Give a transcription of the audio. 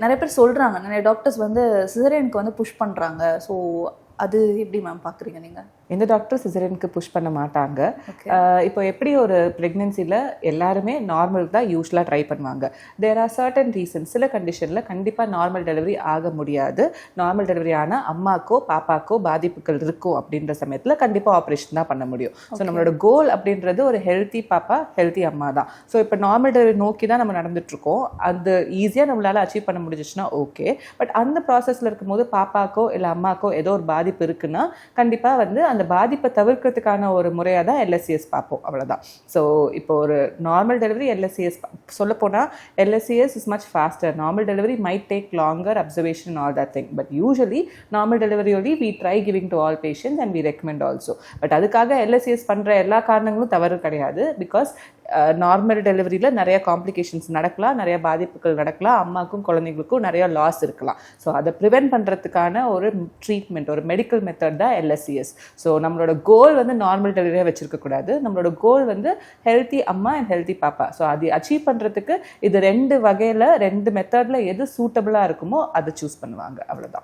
நிறைய பேர் சொல்கிறாங்க நிறைய டாக்டர்ஸ் வந்து சிசரியனுக்கு வந்து புஷ் பண்ணுறாங்க ஸோ அது எப்படி மேம் பார்க்குறீங்க நீங்கள் எந்த டாக்டர் சிசரியனுக்கு புஷ் பண்ண மாட்டாங்க. இப்போ எப்படி ஒரு ப்ரெக்னென்சியில் எல்லாருமே நார்மல் தான் யூஸ்வலாக ட்ரை பண்ணுவாங்க. தேர் ஆர் சர்டன் ரீசன்ஸ் சில கண்டிஷனில் கண்டிப்பாக நார்மல் டெலிவரி ஆக முடியாது. நார்மல் டெலிவரி ஆனால் அம்மாக்கோ பாப்பாக்கோ பாதிப்புகள் இருக்கும் அப்படின்ற சமயத்தில் கண்டிப்பாக ஆப்ரேஷன் தான் பண்ண முடியும். ஸோ நம்மளோட கோல் அப்படின்றது ஒரு ஹெல்த்தி பாப்பா ஹெல்த்தி அம்மா தான். ஸோ இப்போ நார்மல் டெலிவரி நோக்கி தான் நம்ம நடந்துட்டு இருக்கோம் அது ஈஸியாக நம்மளால அச்சீவ் பண்ண முடிஞ்சிச்சுன்னா ஓகே பட் அந்த ப்ராசஸில் இருக்கும்போது பாப்பாக்கோ இல்லை அம்மாக்கோ ஏதோ ஒரு பாதிப்பு இருக்குன்னா கண்டிப்பாக வந்து அந்த பாதிப்பை தவிர்க்கிறதுக்கான ஒரு முறையாக தான் எல்எஸ்சிஎஸ் பார்ப்போம். அவ்வளோதான் ஸோ இப்போ ஒரு நார்மல் டெலிவரி எல்எஸ்சிஎஸ் சொல்லப்போனால் LSCS is much faster normal delivery might take longer observation all that thing but usually normal delivery ஒலி we try giving to all patients and we recommend also but அதுக்காக LSCS பண்ணுற எல்லா காரணங்களும் தவறு கிடையாது. Because normal டெலிவரியில் நிறைய complications நடக்கலாம் நிறைய பாதிப்புகள் நடக்கலாம் அம்மாக்கும் குழந்தைங்களுக்கும் நிறைய லாஸ் இருக்கலாம். ஸோ அதை ப்ரிவென்ட் பண்ணுறதுக்கான ஒரு ட்ரீட்மெண்ட் ஒரு மெடிக்கல் மெத்தட் தான் எல்எஸ்சிஎஸ் ஸோ நம்மளோட கோல் வந்து நார்மல் டெலிவரியாக வச்சுருக்கக்கூடாது நம்மளோட கோல் வந்து ஹெல்த்தி அம்மா அண்ட் ஹெல்த்தி பாப்பா. ஸோ அது அச்சீவ் பண்ணுறதுக்கு இது ரெண்டு வகையில் ரெண்டு மெத்தடில் எது சூட்டபிளாக இருக்குமோ அதை சூஸ் பண்ணுவாங்க. அவ்வளோதான்